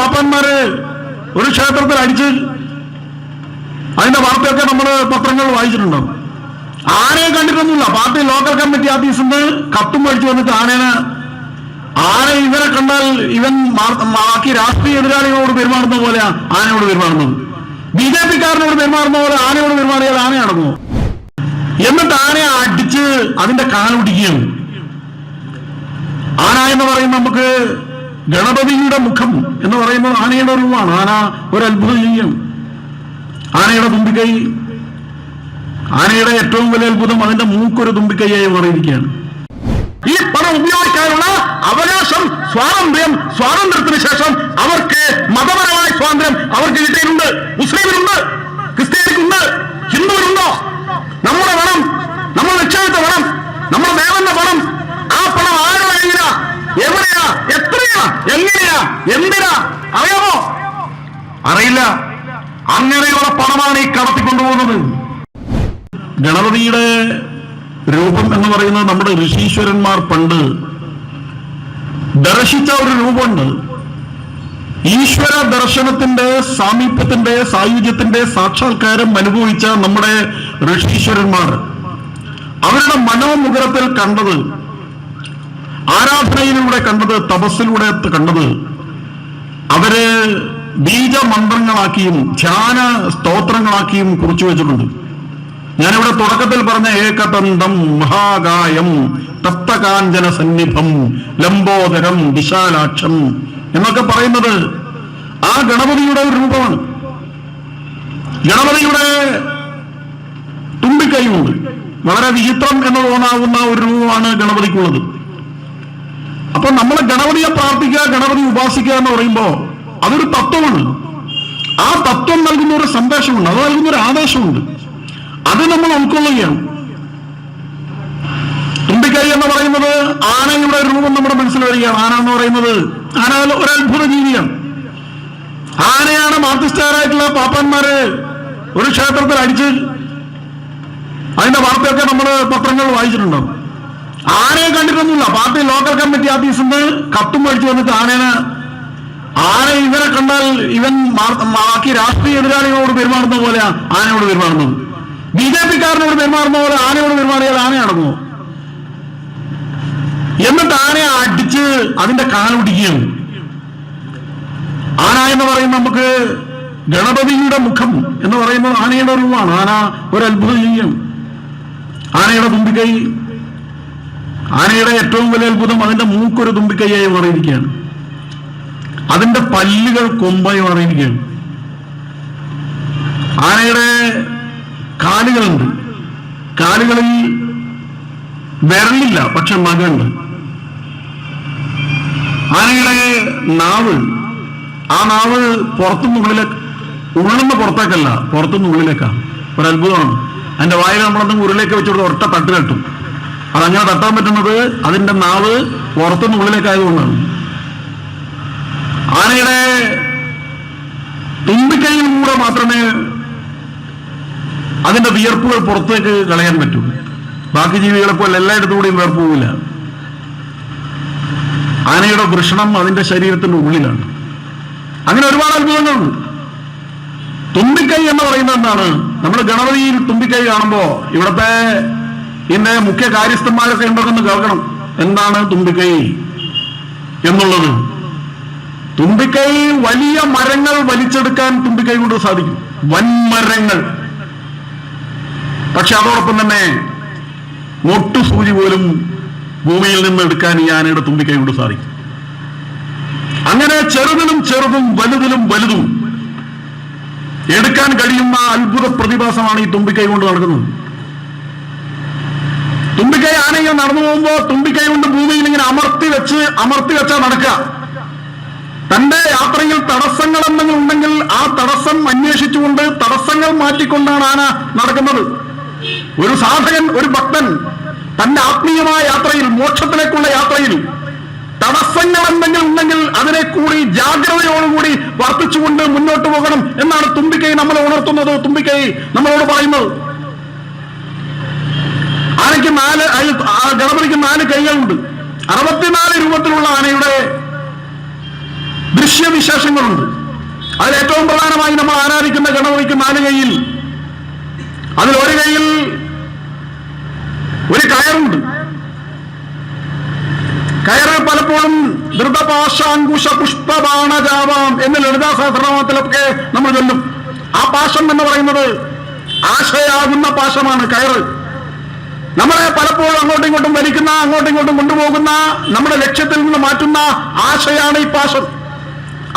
പാപ്പാന്മാര് ഒരു ക്ഷേത്രത്തിൽ അടിച്ച് അതിന്റെ വാർത്തയൊക്കെ നമ്മൾ പത്രങ്ങൾ വായിച്ചിട്ടുണ്ടാവും ആനയെ കണ്ടിട്ടൊന്നുമില്ല. പാർട്ടി ലോക്കൽ കമ്മിറ്റി ഓഫീസിൽ നിന്ന് കത്തും മേടിച്ചു വന്നിട്ട് ആനേനെ ആന ഇവരെ കണ്ടാൽ ഇവൻ ബാക്കി രാഷ്ട്രീയ എതിരാളികളോട് പെരുമാറുന്ന പോലെ ആനയോട് പെരുമാറുന്നത്. ബി ജെ പിക്കാരനോട് പെരുമാറുന്ന പോലെ ആനയോട് പെരുമാറിയാൽ ആന അടങ്ങുമോ? എന്നിട്ട് ആനയെ അടിച്ച് അതിന്റെ കാലുടിക്കുകയാണ് ആന എന്ന് പറയുന്ന നമുക്ക് ഗണപതിയുടെ മുഖം എന്ന് പറയുന്നത് ആനയുടെ രൂപമാണ് ആന ഒരു അത്ഭുത ജീവിയാണ് ആനയുടെ തുമ്പിക്കൈ. ആനയുടെ ഏറ്റവും വലിയ അത്ഭുതം അതിന്റെ മൂക്കൊരു തുമ്പിക്കൈയായി മാറിയിരിക്കുകയാണ്. ഈ പണം ഉപയോഗിക്കാനുള്ള അവകാശം സ്വാതന്ത്ര്യം സ്വാതന്ത്ര്യത്തിന് ശേഷം അവർക്ക് മതപരമായ സ്വാതന്ത്ര്യം അവർക്ക് കിട്ടിയിട്ടുണ്ട് മുസ്ലിമിനുണ്ട് ക്രിസ്ത്യാനിക്കുണ്ട് ഹിന്ദുവിനുണ്ടോ നമ്മുടെ പണം നമ്മൾ നിക്ഷേപിച്ച പണം നമ്മുടെ ദേവന്റെ പണം ആ പണം ആരുടെ കയ്യിലാ എവിടെയാ എത്രയാ എങ്ങനെയാ എന്തിനാ അറിയാമോ അറിയില്ല അങ്ങനെയുള്ള പണമാണ് ഈ കടത്തിക്കൊണ്ടുപോകുന്നത് ഗണപതിയുടെ രൂപം എന്ന് പറയുന്നത് നമ്മുടെ ഋഷീശ്വരന്മാർ പണ്ട് ദർശിച്ച ഒരു രൂപമുണ്ട്. ഈശ്വര ദർശനത്തിന്റെ സാമീപ്യത്തിന്റെ സായുജ്യത്തിന്റെ സാക്ഷാത്കാരം അനുഭവിച്ച നമ്മുടെ ഋഷീശ്വരന്മാർ. അവരുടെ മനോമുഖത്തിൽ കണ്ടത് ആരാധനയിലൂടെ കണ്ടത് തപസ്സിലൂടെ കണ്ടത് അവർ ബീജമന്ത്രങ്ങളാക്കിയും ധ്യാന സ്തോത്രങ്ങളാക്കിയും കുറിച്ചു വെച്ചിട്ടുണ്ട്. ഞാനിവിടെ തുടക്കത്തിൽ പറഞ്ഞ ഏകതന്തം മഹാകായം തപ്തകാഞ്ചന സന്നിഭം ലംബോദരം വിശാലാക്ഷം എന്നൊക്കെ പറയുന്നത് ആ ഗണപതിയുടെ ഒരു രൂപമാണ്. ഗണപതിയുടെ തുമ്പിക്കൈയുണ്ട്. വളരെ വിചിത്രം എന്ന് തോന്നാവുന്ന ഒരു രൂപമാണ് ഗണപതിക്കുള്ളത്. അപ്പൊ നമ്മൾ ഗണപതിയെ പ്രാർത്ഥിക്കുക ഗണപതി ഉപാസിക്കുക എന്ന് പറയുമ്പോ അതൊരു തത്വമാണ്. ആ തത്വം നൽകുന്ന ഒരു സന്ദേശമുണ്ട് അത് നൽകുന്ന ഒരു ആദേശമുണ്ട്. അത് നമ്മൾ ഉൾക്കൊള്ളുകയാണ്. തുമ്പിക്കൈ എന്ന് പറയുന്നത് ആനയുടെ രൂപം നമ്മുടെ മനസ്സിൽ വരികയാണ്. ആന എന്ന് പറയുന്നത് ആന ഒരു അത്ഭുത ജീവിയാണ്. ആനയാണ് മാർത്തിസ്റ്റാരായിട്ടുള്ള പാപ്പന്മാര് ഒരു ക്ഷേത്രത്തിൽ അടിച്ച് അതിന്റെ വാർത്തയൊക്കെ നമ്മൾ പത്രങ്ങൾ വായിച്ചിട്ടുണ്ടാവും ആനയെ കണ്ടിട്ടൊന്നുമില്ല. പാർട്ടി ലോക്കൽ കമ്മിറ്റി ഓഫീസിൽ നിന്ന് കത്തും മേടിച്ചു വന്നിട്ട് ആനേനെ ആന ഇവരെ കണ്ടാൽ ഇവൻ ബാക്കി രാഷ്ട്രീയ എതിരാളികളോട് പെരുമാറുന്ന പോലെ ആനയോട് പെരുമാറുന്നത്. ബി ജെ പിക്കാരനോട് പെരുമാറുന്ന പോലെ ആനയോട് പെരുമാറിയാൽ ആന അടങ്ങുമോ എന്നിട്ട് ആനയെ അടിച്ച് അതിന്റെ കാലൊടിക്കുകയാണ് ആന എന്ന് പറയുന്ന നമുക്ക് ഗണപതിയുടെ മുഖം എന്ന് പറയുന്നത് ആനയുടെ രൂപമാണ്. ആന ഒരു അത്ഭുത ജീവിയാണ് ആനയുടെ തുമ്പിക്കൈ. ആനയുടെ ഏറ്റവും വലിയ അത്ഭുതം അതിന്റെ മൂക്കൊരു തുമ്പിക്കൈയായി മാറിയിരിക്കുകയാണ്. അതിന്റെ പല്ലുകൾ കൊമ്പായി മാറിയിരിക്കുകയാണ്. ആനയുടെ കാലുകളുണ്ട് കാലുകളിൽ വിരലില്ല പക്ഷെ മകണ്ട് ആനയുടെ നാവ് ആ നാവ് പുറത്തുനിന്ന് ഉള്ളിലേക്ക് ഉള്ളുന്ന പുറത്തേക്കല്ല പുറത്തുനിന്ന് ഉള്ളിലേക്കാണ് ഒരു അത്ഭുതമാണ്. അതിന്റെ വായിൽ നമ്മളെന്തെങ്കിലും ഉരുളിലേക്ക് വെച്ചുകൊണ്ട് ഒറ്റ തട്ട് തട്ടും. അതങ്ങനെ തട്ടാൻ പറ്റുന്നത് അതിന്റെ നാവ് പുറത്തുനിന്ന് ഉള്ളിലേക്കായതുകൊണ്ടാണ് ആനയുടെ തുമ്പിക്കൈയിലൂടെ മാത്രമേ അതിന്റെ വിയർപ്പുകൾ പുറത്തേക്ക് കളയാൻ പറ്റും. ബാക്കി ജീവികളെ പോലെ എല്ലായിടത്തും കൂടിയും വിയർപ്പ് പോവില്ല ആനയുടെ വൃഷണം അതിന്റെ ശരീരത്തിന്റെ ഉള്ളിലാണ്. അങ്ങനെ ഒരുപാട് അത്ഭുതങ്ങളുണ്ട്. തുമ്പിക്കൈ എന്ന് പറയുന്നത് എന്താണ്? നമ്മൾ ഗണപതിയിൽ തുമ്പിക്കൈ കാണുമ്പോ ഇവിടത്തെ ഇന്നെ മുഖ്യ കാര്യസ്ഥന്മാരൊക്കെ ഉണ്ടെന്ന് കേൾക്കണം. എന്താണ് തുമ്പിക്കൈ എന്നുള്ളത്? തുമ്പിക്കൈ വലിയ മരങ്ങൾ വലിച്ചെടുക്കാൻ തുമ്പിക്കൈ കൊണ്ട് സാധിക്കും. വൻമരങ്ങൾ. പക്ഷെ അതോടൊപ്പം തന്നെ മൊട്ടു സൂചി പോലും ഭൂമിയിൽ നിന്ന് എടുക്കാൻ ഈ ആനയുടെ തുമ്പിക്കൈ കൊണ്ട് സാധിക്കും. അങ്ങനെ ചെറുതിലും ചെറുതും വലുതിലും വലുതും എടുക്കാൻ കഴിയുന്ന അത്ഭുത പ്രതിഭാസമാണ് ഈ തുമ്പിക്കൈ കൊണ്ട് നടക്കുന്നത്. തുമ്പിക്കൈ ആന നടന്നു പോകുമ്പോൾ തുമ്പിക്കൈ കൊണ്ട് ഭൂമിയിൽ ഇങ്ങനെ അമർത്തി വെച്ച് അമർത്തി വെച്ചാ നടക്കുക തന്റെ യാത്രയിൽ തടസ്സങ്ങൾ എന്തെങ്കിലും ഉണ്ടെങ്കിൽ ആ തടസ്സം അന്വേഷിച്ചുകൊണ്ട് തടസ്സങ്ങൾ മാറ്റിക്കൊണ്ടാണ് ആന നടക്കുന്നത്. ഒരു സാധകൻ ഒരു ഭക്തൻ തന്റെ ആത്മീയമായ യാത്രയിൽ മോക്ഷത്തിലേക്കുള്ള യാത്രയിൽ തടസ്സങ്ങൾ എന്തെങ്കിലും ഉണ്ടെങ്കിൽ അതിനെ കൂടി ജാഗ്രതയോടുകൂടി വർത്തിച്ചുകൊണ്ട് മുന്നോട്ട് പോകണം എന്നാണ് തുമ്പിക്കൈ നമ്മളെ ഉണർത്തുന്നത്. തുമ്പിക്കൈ നമ്മളോട് പറയുന്നത് ആനയ്ക്ക് നാല് ഗണപതിക്ക് നാല് കൈകളുണ്ട്. അറുപത്തിനാല് രൂപത്തിലുള്ള ആനയുടെ ദൃശ്യവിശേഷങ്ങളുണ്ട്. അതിൽ ഏറ്റവും പ്രധാനമായി നമ്മൾ ആരാധിക്കുന്ന ഗണപതിക്ക് നാല് കൈയിൽ അതിൽ ഒരു കയ്യിൽ ഒരു കയറുണ്ട്. കയറ് പലപ്പോഴും ധൃതപാശാങ്കുശ പുഷ്പബാണജാവാം എന്ന് ലളിതാ സഹസ്രനാമത്തിലൊക്കെ നമ്മൾ ചൊല്ലും. ആ പാശം എന്ന് പറയുന്നത് ആശയാകുന്ന പാശമാണ് കയറ്. നമ്മളെ പലപ്പോഴും അങ്ങോട്ടും ഇങ്ങോട്ടും വലിക്കുന്ന അങ്ങോട്ടും ഇങ്ങോട്ടും കൊണ്ടുപോകുന്ന നമ്മുടെ ലക്ഷ്യത്തിൽ നിന്ന് മാറ്റുന്ന ആശയാണ് ഈ പാശം.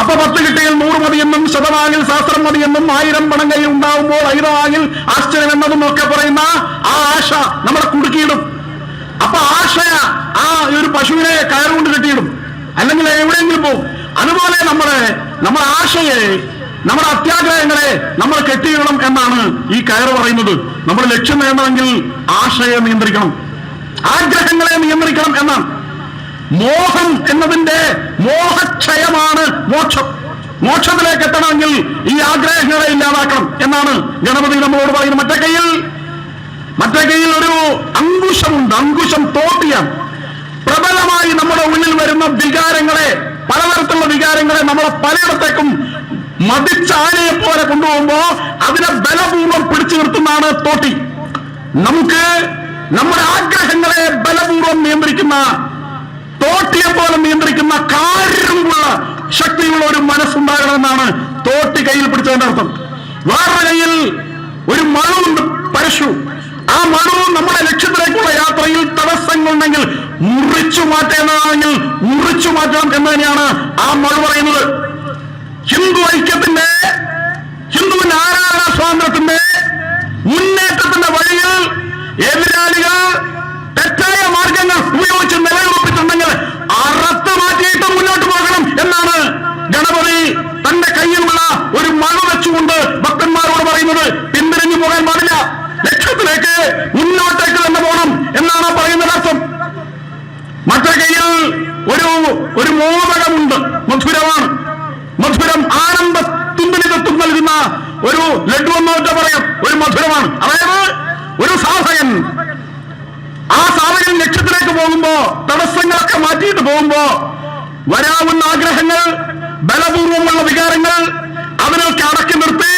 അപ്പൊ പത്ത് കിട്ടിയിൽ നൂറ് മതിയെന്നും ശതമാനിൽ സഹസ്രം മതിയെന്നും ആയിരം പണം കൈ ഉണ്ടാവുമ്പോൾ ആശ്ചര്യം എന്നതും ഒക്കെ പറയുന്ന ആ ആശ നമ്മളെ കുടുക്കിയിടും. അപ്പൊ ആശയ ആ ഒരു പശുവിനെ കയറുകൊണ്ട് കെട്ടിയിടും. അല്ലെങ്കിൽ എവിടെയെങ്കിലും പോകും. അതുപോലെ നമ്മളെ നമ്മുടെ ആശയെ നമ്മുടെ അത്യാഗ്രഹങ്ങളെ നമ്മൾ കെട്ടിയിടണം എന്നാണ് ഈ കയറ് പറയുന്നത്. നമ്മൾ ലക്ഷ്യം നേടണമെങ്കിൽ ആശയെ നിയന്ത്രിക്കണം. ആഗ്രഹങ്ങളെ നിയന്ത്രിക്കണം എന്നാണ്. മോഹം എന്നതിന്റെ മോഹക്ഷയമാണ് മോക്ഷം. മോക്ഷത്തിലേക്ക് എത്തണമെങ്കിൽ ഈ ആഗ്രഹങ്ങളെ ഇല്ലാതാക്കണം എന്നാണ് ഗണപതി നമ്മളോട് പറയുന്നത്. മറ്റേ കയ്യിൽ മറ്റേ കയ്യിൽ ഒരു അങ്കുശമുണ്ട്. അങ്കുശം തോട്ടിയാണ്. പ്രബലമായി നമ്മുടെ ഉള്ളിൽ വരുന്ന വികാരങ്ങളെ പലതരത്തിലുള്ള വികാരങ്ങളെ നമ്മളെ പലയിടത്തേക്കും മതിച്ചാനയെ പോലെ കൊണ്ടുപോകുമ്പോ അതിനെ ബലപൂർവം പിടിച്ചു നിർത്തുന്നതാണ് തോട്ടി. നമുക്ക് നമ്മുടെ ആഗ്രഹങ്ങളെ ബലപൂർവം നിയന്ത്രിക്കുന്ന തോട്ടിയെ പോലെ നിയന്ത്രിക്കുന്ന കാര്യമുള്ള ശക്തിയുള്ള ഒരു മനസ്സുണ്ടാകണമെന്നാണ് തോട്ടി കയ്യിൽ പിടിച്ചതിന്റെ അർത്ഥം. വേറൊരു കയ്യിൽ ഒരു മണുണ്ട് പരശു. ആ മണു നമ്മുടെ ലക്ഷ്യത്തിലേക്കുള്ള യാത്രയിൽ തടസ്സങ്ങളുണ്ടെങ്കിൽ മുറിച്ചു മാറ്റേണ്ടതാണെങ്കിൽ മുറിച്ചു മാറ്റണം എന്ന് തന്നെയാണ് ആ മണു പറയുന്നത്. ഹിന്ദു ഐക്യത്തിന്റെ ഹിന്ദുവിന്റെ ആരാധനാ സ്വാതന്ത്ര്യത്തിന്റെ മുന്നേറ്റത്തിന്റെ വഴിയിൽ എതിരാളികൾ തെറ്റായ മാർഗങ്ങൾ ഉപയോഗിച്ച് നിലയുറപ്പിച്ചിട്ടുണ്ടെങ്കിൽ അറത്ത് മാറ്റിയിട്ട് മുന്നോട്ട് പോകണം എന്നാണ് ഗണപതി തന്റെ കയ്യിലുള്ള ഒരു മഴ വെച്ചുകൊണ്ട് ഭക്തന്മാരോട് പറയുന്നത് പിന്തിരിഞ്ഞു പോകാൻ പാടില്ല. ലക്ഷ്യത്തിലേക്ക് മുന്നോട്ടേക്ക് തന്നെ പോകണം എന്നാണ് പറയുന്നത് അർത്ഥം. മറ്റേ കയ്യിൽ ഒരു ഒരു മോദകമുണ്ട്. മധുരമാണ്. മധുരം ആനന്ദ തുമ്പലിതത്വം നൽകുന്ന ഒരു ലഡു എന്നൊക്കെ പറയാം. ഒരു മധുരമാണ്. അതായത് ഒരു സാധകൻ ആ സാധകൻ ലക്ഷ്യത്തിലേക്ക് പോകുമ്പോ തടസ്സങ്ങളൊക്കെ മാറ്റിയിട്ട് പോകുമ്പോ വരാവുന്ന ആഗ്രഹങ്ങൾ ബലപൂർവമുള്ള വികാരങ്ങൾ അതിനൊക്കെ അടക്കി നിർത്തി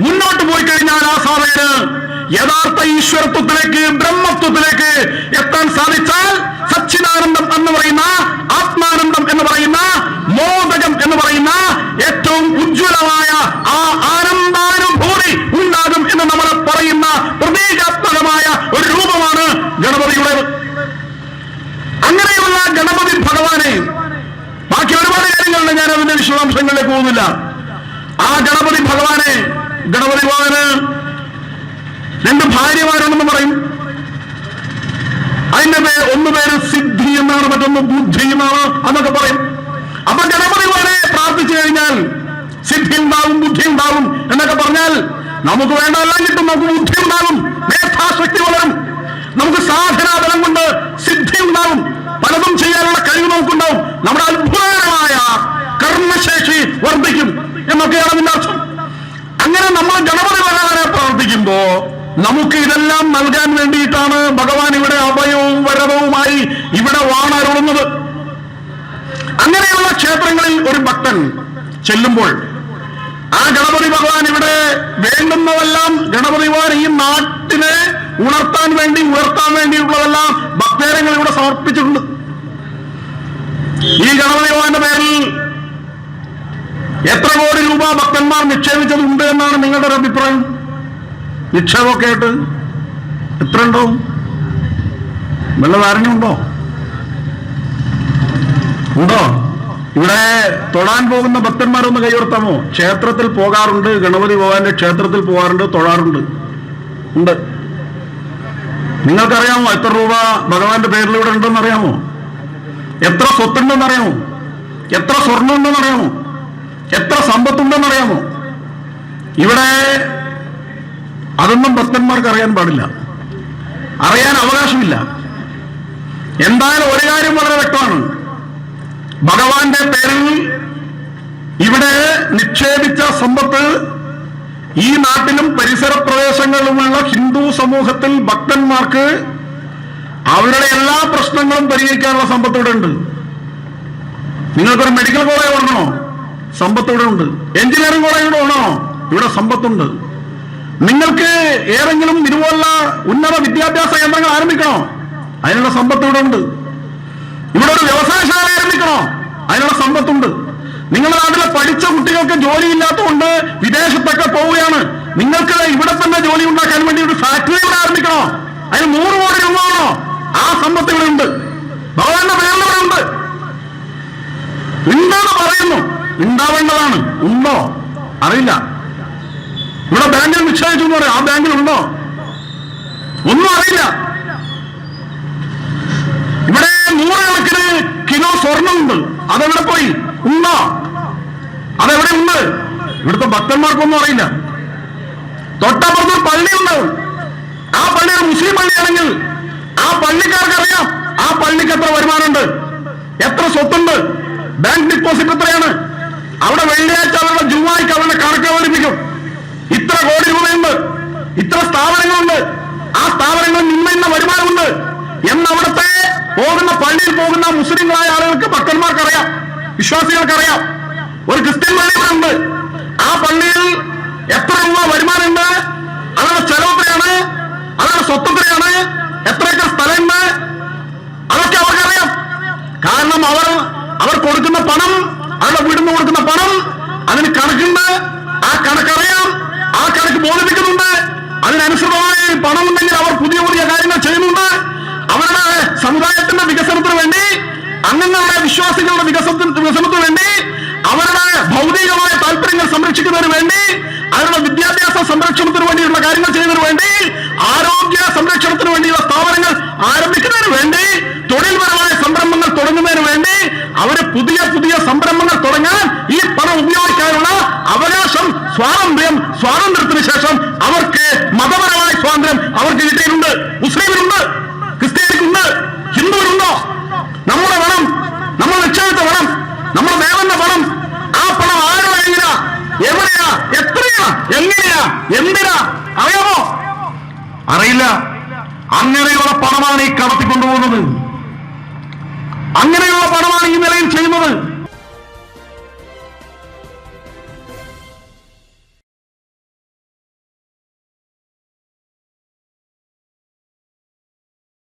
മുന്നോട്ട് പോയി കഴിഞ്ഞാൽ ആ സാധകന് യഥാർത്ഥ ഈശ്വരത്വത്തിലേക്ക് ബ്രഹ്മത്വത്തിലേക്ക് എത്താൻ സാധിച്ചാൽ സച്ചിദാനന്ദം എന്ന് പറയുന്ന ആത്മാനന്ദം എന്ന് പറയുന്ന മോദകം എന്ന് പറയുന്ന ഏറ്റവും ഉജ്ജ്വലമായ ആ ആനന്ദാനുഭൂതി ഉണ്ടാകും എന്ന് നമ്മൾ പറയുന്ന പ്രതീകാത്മകമായ ഒരു രൂപമാണ് ഗണപതിയുടേത് അങ്ങനെയുള്ള ഗണപതി ഭഗവാനെ ബാക്കി ഒരുപാട് കാര്യങ്ങളുണ്ട് ഞാൻ അതിന്റെ വിശദാംശങ്ങളിലേക്ക് പോകുന്നില്ല. ആ ഗണപതി ഭഗവാനെ ഗണപതി ഭഗവാന് രണ്ട് ഭാര്യമാരുണ്ടെന്ന് പറയും. അതിന്റെ പേര് ഒന്ന് പേര് സിദ്ധി എന്നാണ് മറ്റൊന്ന് ബുദ്ധി എന്നാണ് എന്നൊക്കെ പറയും. അപ്പൊ ഗണപതി വളരെ പ്രാർത്ഥിച്ചു കഴിഞ്ഞാൽ സിദ്ധി ഉണ്ടാവും ബുദ്ധി ഉണ്ടാവും എന്നൊക്കെ പറഞ്ഞാൽ നമുക്ക് വേണ്ട എല്ലാം കിട്ടും നമുക്ക് ബുദ്ധി ഉണ്ടാവും മേധാശക്തി വളരും. നമുക്ക് സാധനാബലം കൊണ്ട് സിദ്ധി ഉണ്ടാവും പലതും ചെയ്യാനുള്ള കഴിവ് നമുക്കുണ്ടാവും നമ്മുടെ അത്ഭുതകരമായ കർമ്മശേഷി വർദ്ധിക്കും എന്നൊക്കെയാണ് അതിന്റെ അർത്ഥം. അങ്ങനെ നമ്മൾ ഗണപതി ഭഗവാനെ പ്രാർത്ഥിക്കുമ്പോ നമുക്ക് ഇതെല്ലാം നൽകാൻ വേണ്ടിയിട്ടാണ് ഭഗവാൻ ഇവിടെ അഭയവും വരവവുമായി ഇവിടെ വാണരുളുന്നത്. അങ്ങനെയുള്ള ക്ഷേത്രങ്ങളിൽ ഒരു ഭക്തൻ ചെല്ലുമ്പോൾ ആ ഗണപതി ഭഗവാൻ ഇവിടെ വേണ്ടുന്നതെല്ലാം ഗണപതി ഭഗവാൻ ഈ നാട്ടിനെ ഉണർത്താൻ വേണ്ടി ഉയർത്താൻ വേണ്ടിയിട്ടുള്ളതെല്ലാം ഭക്തേരങ്ങൾ ഇവിടെ സമർപ്പിച്ചിട്ടുണ്ട്. ഈ ഗണപതി ഭഗവാന്റെ പേരിൽ എത്ര കോടി രൂപ ഭക്തന്മാർ നിക്ഷേപിച്ചതുണ്ട് എന്നാണ് നിങ്ങളുടെ ഒരു അഭിപ്രായം? നിക്ഷേപമൊക്കെ ആയിട്ട് എത്ര ഉണ്ടാവും വല്ല ധാരണയുണ്ടോ? ഉണ്ടോ? ഇവിടെ തൊഴാൻ പോകുന്ന ഭക്തന്മാരൊന്ന് കൈയുയർത്താമോ ക്ഷേത്രത്തിൽ പോകാറുണ്ട് ഗണപതി ഭഗവാന്റെ ക്ഷേത്രത്തിൽ പോകാറുണ്ട് തൊഴാറുണ്ട്. ഉണ്ട്. നിങ്ങൾക്കറിയാമോ എത്ര രൂപ ഭഗവാന്റെ പേരിൽ ഇവിടെ ഉണ്ടെന്ന് അറിയാമോ എത്ര സ്വത്തുണ്ടെന്ന് അറിയാമോ എത്ര സ്വർണം ഉണ്ടെന്ന് അറിയാമോ എത്ര സമ്പത്തുണ്ടെന്ന് അറിയാമോ ഇവിടെ അതൊന്നും ഭക്തന്മാർക്ക് അറിയാൻ പാടില്ല. അറിയാൻ അവകാശമില്ല. എന്തായാലും ഒരു കാര്യം വളരെ വ്യക്തമാണ്. ഭഗവാന്റെ പേരിൽ ഇവിടെ നിക്ഷേപിച്ച സമ്പത്ത് ഈ നാട്ടിലും പരിസര പ്രദേശങ്ങളിലുമുള്ള ഹിന്ദു സമൂഹത്തിൽ ഭക്തന്മാർക്ക് അവരുടെ എല്ലാ പ്രശ്നങ്ങളും പരിഹരിക്കാനുള്ള സമ്പത്ത് ഇവിടെ ഉണ്ട്. നിങ്ങൾക്കൊരു മെഡിക്കൽ കോളേജ് വരണോ സമ്പത്ത് ഇവിടെ ഉണ്ട് എഞ്ചിനീയറിംഗ് കോളേജ് ഇവിടെ ഉണ്ടോ ഇവിടെ സമ്പത്തുണ്ട്. നിങ്ങൾക്ക് ഏതെങ്കിലും ഇതുപോലുള്ള ഉന്നത വിദ്യാഭ്യാസ കേന്ദ്രങ്ങൾ ആരംഭിക്കണോ? അതിനുള്ള സമ്പത്ത് ഇവിടെ ഉണ്ട്. ഇവിടെ ഒരു വ്യവസായശാല ആരംഭിക്കണോ? അതിനുള്ള സമ്പത്തുണ്ട്. നിങ്ങളുടെ നാട്ടിലെ പഠിച്ച കുട്ടികൾക്ക് ജോലി ഇല്ലാത്തതുകൊണ്ട് വിദേശത്തൊക്കെ പോവുകയാണ്. നിങ്ങൾക്ക് ഇവിടെ തന്നെ ജോലി ഉണ്ടാക്കാൻ വേണ്ടി ഒരു ഫാക്ടറി ഇവിടെ ആരംഭിക്കണോ? അതിന് നൂറ് കോടി രൂപ വേണോ? ആ സമ്പത്ത് ഇവിടെ ഉണ്ട്. ഭഗവാന്റെ പേരിൽ ഇവിടെ ഉണ്ട്. ഉണ്ടെന്ന് പറയുന്നു. ഉണ്ടാവേണ്ടതാണ്. ഉണ്ടോ? അറിയില്ല. ഇവിടെ ബാങ്കിൽ നിക്ഷേപിച്ചു എന്ന് പറയാം. ആ ബാങ്കിൽ ഉണ്ടോ? ഒന്നും അറിയില്ല. ഇവിടെ നൂറുകണക്കിന് കിലോ സ്വർണമുണ്ട് അതെവിടെ പോയി? ഉണ്ടോ? അതെവിടെ ഉണ്ട്? ഇവിടുത്തെ ഭക്തന്മാർക്കൊന്നും അറിയില്ല. തൊട്ടപ്പുറത്ത് ഒരു പള്ളിയുണ്ട്. ആ പള്ളി ഒരു മുസ്ലിം പള്ളിയാണെങ്കിൽ ആ പള്ളിക്കാർക്ക് അറിയാം ആ പള്ളിക്ക് എത്ര വരുമാനമുണ്ട്? എത്ര സ്വത്തുണ്ട്? ബാങ്ക് ഡിപ്പോസിറ്റ് എത്രയാണ്? അവിടെ വെള്ളിയാഴ്ച അവരുടെ ജുമായിക്ക് അവരുടെ കണക്ക് അവതരിപ്പിക്കും. ഇത്ര കോടി രൂപയുണ്ട്. ഇത്ര സ്ഥാപനങ്ങളുണ്ട്. ആ സ്ഥാപനങ്ങളിൽ നിന്നുന്ന വരുമാനമുണ്ട്. എന്നവിടുത്തെ പോകുന്ന പള്ളിയിൽ പോകുന്ന മുസ്ലിങ്ങളായ ആളുകൾക്ക് ഭക്തന്മാർക്കറിയാം. വിശ്വാസികൾക്കറിയാം. ഒരു ക്രിസ്ത്യൻ പള്ളി ഉണ്ട്. ആ പള്ളിയിൽ എത്ര രൂപ വരുമാനമുണ്ട്? അവരുടെ ചെലവ് എത്രയാണ്? അവരുടെ സ്വത്ത് എത്രയാണ്? എത്ര സ്ഥലമുണ്ട്? അതൊക്കെ അവർക്കറിയാം. കാരണം അവർ അവർ കൊടുക്കുന്ന പണം അവരുടെ വീടിന് കൊടുക്കുന്ന പണം അതിന് കണക്കുണ്ട്. ആ കണക്കറിയാം. ആ കണക്ക് ബോധിപ്പിക്കുന്നുണ്ട്. അതിനനുസൃതമായി പണം ഉണ്ടെങ്കിൽ അവർ പുതിയ പുതിയ കാര്യങ്ങൾ ചെയ്യുന്നുണ്ട്. അവരുടെ സമുദായത്തിന്റെ വികസനത്തിന് വേണ്ടി അംഗങ്ങളുടെ വിശ്വാസികളുടെ വികസനത്തിന് വികസനത്തിന് വേണ്ടി അവരുടെ ഭൗതികമായ താല്പര്യങ്ങൾ സംരക്ഷിക്കുന്നതിന് വേണ്ടി അവരുടെ വിദ്യാഭ്യാസ സംരക്ഷണത്തിന് വേണ്ടിയുള്ള കാര്യങ്ങൾ ചെയ്യുന്നതിന് വേണ്ടി ആരോഗ്യ സംരക്ഷണത്തിന് വേണ്ടിയുള്ള സ്ഥാപനങ്ങൾ ആരംഭിക്കുന്നതിന് വേണ്ടി തൊഴിൽപരമായ സംരംഭങ്ങൾ തുടങ്ങുന്നതിന് വേണ്ടി അവർ പുതിയ പുതിയ സംരംഭങ്ങൾ തുടങ്ങാൻ ഈ പണം ഉപയോഗിക്കാനുള്ള അവകാശം സ്വാതന്ത്ര്യം സ്വാതന്ത്ര്യത്തിന് ശേഷം അവർക്ക് മതപരമായ സ്വാതന്ത്ര്യം അവർക്ക് കിട്ടിയിട്ടുണ്ട്. മുസ്ലിമിനുണ്ട് ക്രിസ്ത്യാനിക്കുണ്ട് ഹിന്ദുവിനുണ്ടോ നമ്മുടെ പണം നമ്മൾ നിക്ഷേപത്തെ പണം നമ്മൾ ദേവന്റെ പണം ആ പണം ആരുടെ എങ്ങനെയാ എവിടെയാ? എത്രയാ? എങ്ങനെയാ? എന്തിനാ? അറിയാമോ? അറിയില്ല. അങ്ങനെയുള്ള പണമാണ് ഈ കടത്തിക്കൊണ്ടുപോകുന്നത്. അങ്ങനെയുള്ള പണമാണ് ഈ നിലയിൽ ചെയ്യുന്നത്.